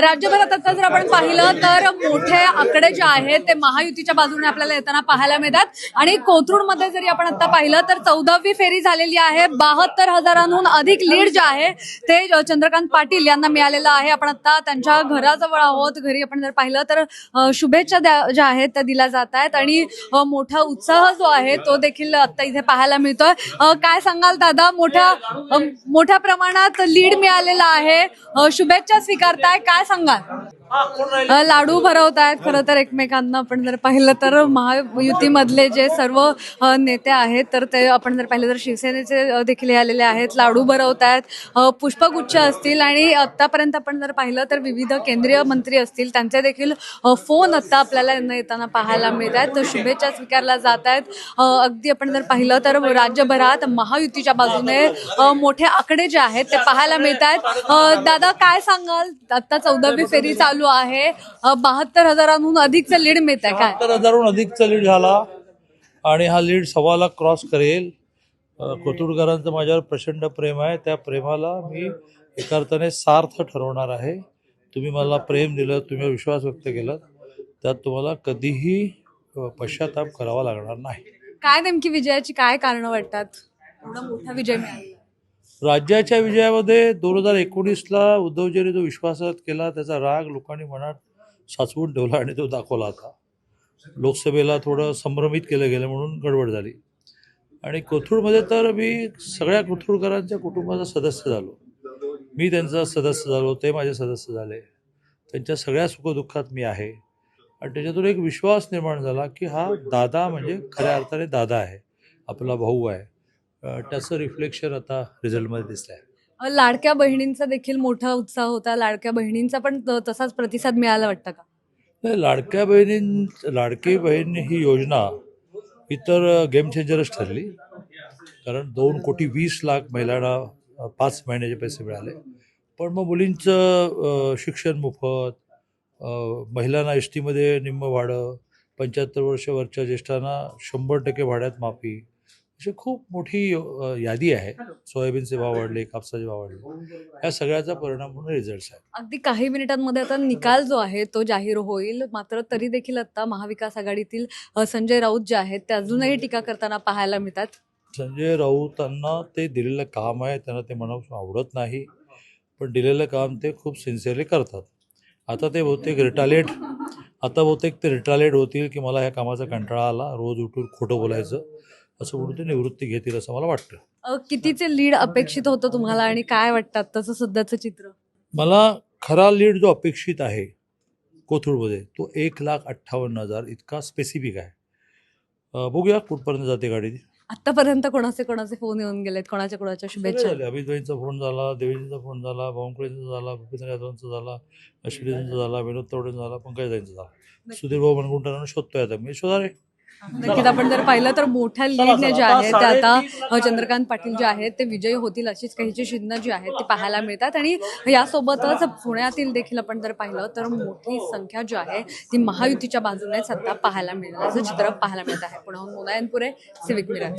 राज्यभरात आता जर आपण पाहिलं तर मोठे आकडे जे आहेत ते महायुतीच्या बाजूने आपल्याला येताना पाहायला मिळतात. आणि कोथरूडमध्ये जरी आपण आता पाहिलं तर चौदावी फेरी झालेली आहे. बहात्तर हजारांहून अधिक लीड जे आहे ते चंद्रकांत पाटील यांना मिळालेलं आहे. आपण आता त्यांच्या घराजवळ आहोत. घरी आपण जर पाहिलं तर शुभेच्छा द्या- ज्या आहेत त्या दिल्या जात आहेत. आणि मोठा उत्साह जो आहे तो देखील आता इथे पाहायला मिळतोय. काय सांगाल दादा? मोठ्या मोठ्या प्रमाणात लीड मिळालेला आहे. शुभेच्छा स्वीकारताय. काय सांगाल अ, लाडू भरवतायत खरं तर एकमेकांना. आपण जर पाहिलं तर महायुतीमधले जे सर्व नेते आहेत तर ते आपण जर पाहिलं तर शिवसेनेचे देखील आलेले आहेत. लाडू भरवतायत पुष्पगुच्छ असतील आणि आतापर्यंत आपण जर पाहिलं तर विविध केंद्रीय मंत्री असतील त्यांचे देखील फोन आता आपल्याला यांना येताना पाहायला मिळत आहेत शुभेच्छा स्वीकारल्या जात आहेत अगदी आपण जर पाहिलं तर राज्यभरात महायुतीच्या बाजूने मोठे आकडे जे आहेत ते पाहायला मिळत आहेत दादा काय सांगाल? आता चौदावी फेरी चालू आहे. बहात्तर हजारांहून अधिकचं लीड मिळत आहे काय? सत्तर हजारहून अधिकचा लीड झाला आणि हा लीड सव्वा लाख क्रॉस करेल. अ, कोथरूडकरांचं माझ्यावर प्रचंड प्रेम आहे. त्या प्रेमाला मी एका अर्थाने सार्थ ठरवणार आहे. तुम्ही मला प्रेम दिलं तुम्ही विश्वास व्यक्त केला त्यात तुम्हाला कधीही अ, पश्चाताप करावा लागणार नाही. काय नेमकी विजयाची काय कारण वाटतात? एवढा मोठा विजय मिळाला. राज्याच्या विजयामध्ये दोन हजार एकोणीसला उद्धवजींनी जो विश्वासघात केला त्याचा राग लोकांनी मनात साचवून ठेवला आणि तो दाखवला होता. लोकसभेला थोडं संभ्रमित केलं गेलं म्हणून गडबड झाली. आणि कोथरूडमध्ये तर मी सगळ्या कोथरूडकरांच्या कुटुंबाचा सदस्य झालो. मी त्यांचा सदस्य झालो ते माझे सदस्य झाले. त्यांच्या सगळ्या सुखदुःखात मी आहे. आणि त्याच्यातून एक विश्वास निर्माण झाला की हा दादा म्हणजे खऱ्या अर्थाने दादा आहे. आपला भाऊ आहे. त्याचं रिफ्लेक्शन आता रिझल्टमध्ये दिसलं आहे लाडक्या बहिणींचा देखील मोठा उत्साह होता. लाडक्या बहिणींचा पण त- तसाच प्रतिसाद मिळाला वाटतं का? नाही, लाडक्या बहिणी लाडकी बहीण ही योजना ही तर गेम चेंजरच ठरली. कारण दोन कोटी वीस लाख महिलांना अ, पाच महिन्याचे पैसे मिळाले. पण मग मुलींचं अ, शिक्षण मोफत अ, महिलांना एस टीमध्ये निम्म भाडं पंच्याहत्तर वर्षावरच्या ज्येष्ठांना शंभर टक्के भाड्यात माफी अशी खूप मोठी यादी आहे. सोयाबीनचे भाव वाढले कापसाचे भाव वाढले. या सगळ्याचा परिणाम म्हणून रिझल्ट्स आहे अगदी काही मिनिटांमध्ये आता निकाल जो आहे तो जाहीर होईल. मात्र तरी देखील आता महाविकास आघाडीतील संजय राऊत जे आहेत ते अजूनही टीका करताना पाहायला मिळतात. संजय राऊतांना ते दिलेलं काम आहे त्यांना ते मनापासून आवडत नाही. पण दिलेलं काम ते खूप सिन्सिअरली करतात. आता ते बहुतेक रिटालेट आता बहुतेक ते रिटालेट होतील की मला ह्या कामाचा कंटाळा आला. रोज उठून खोटं बोलायचं. असं म्हणून ते निवृत्ती घेतील असं मला वाटतं. अ, कितीचे लीड अपेक्षित होतं तुम्हाला आणि काय वाटतं तसं सध्याचं चित्र? मला खरा लीड जो अपेक्षित आहे कोथरूडमध्ये तो एक लाख अठ्ठावन्न हजार इतका स्पेसिफिक आहे. अं, बघूया कुठपर्यंत जाते गाडी. ती आतापर्यंत कोणाचे कोणाचे फोन येऊन गेलेत? कोणाच्या कोणाच्या शुभेच्छा? झाले. अमितभाईंचा फोन झाला देवेंद्रचा फोन झाला बावनकुळेंचा झाला भूपेंद्र यादवांचा झाला अश्विनींचा झाला विनोद तावडेंचा झाला पंकजांचा झाला. सुधीर भाऊ मनगुंटांना शोधतोय आता. मी शोधा रे. नक्कीच आपण जर पाहिलं तर मोठ्या लीडने जे आहे ते आता चंद्रकांत पाटील जे आहेत ते विजयी होतील अशीच काहीची चिन्ह जी आहेत ती पाहायला मिळतात. आणि यासोबतच पुण्यातील देखील आपण जर पाहिलं तर मोठी संख्या जी आहे ती महायुतीच्या बाजूनेच आता पाहायला मिळेल असं चित्र पाहायला मिळत आहे. पुण्याहून मोनायनपुरे सिविक मिरर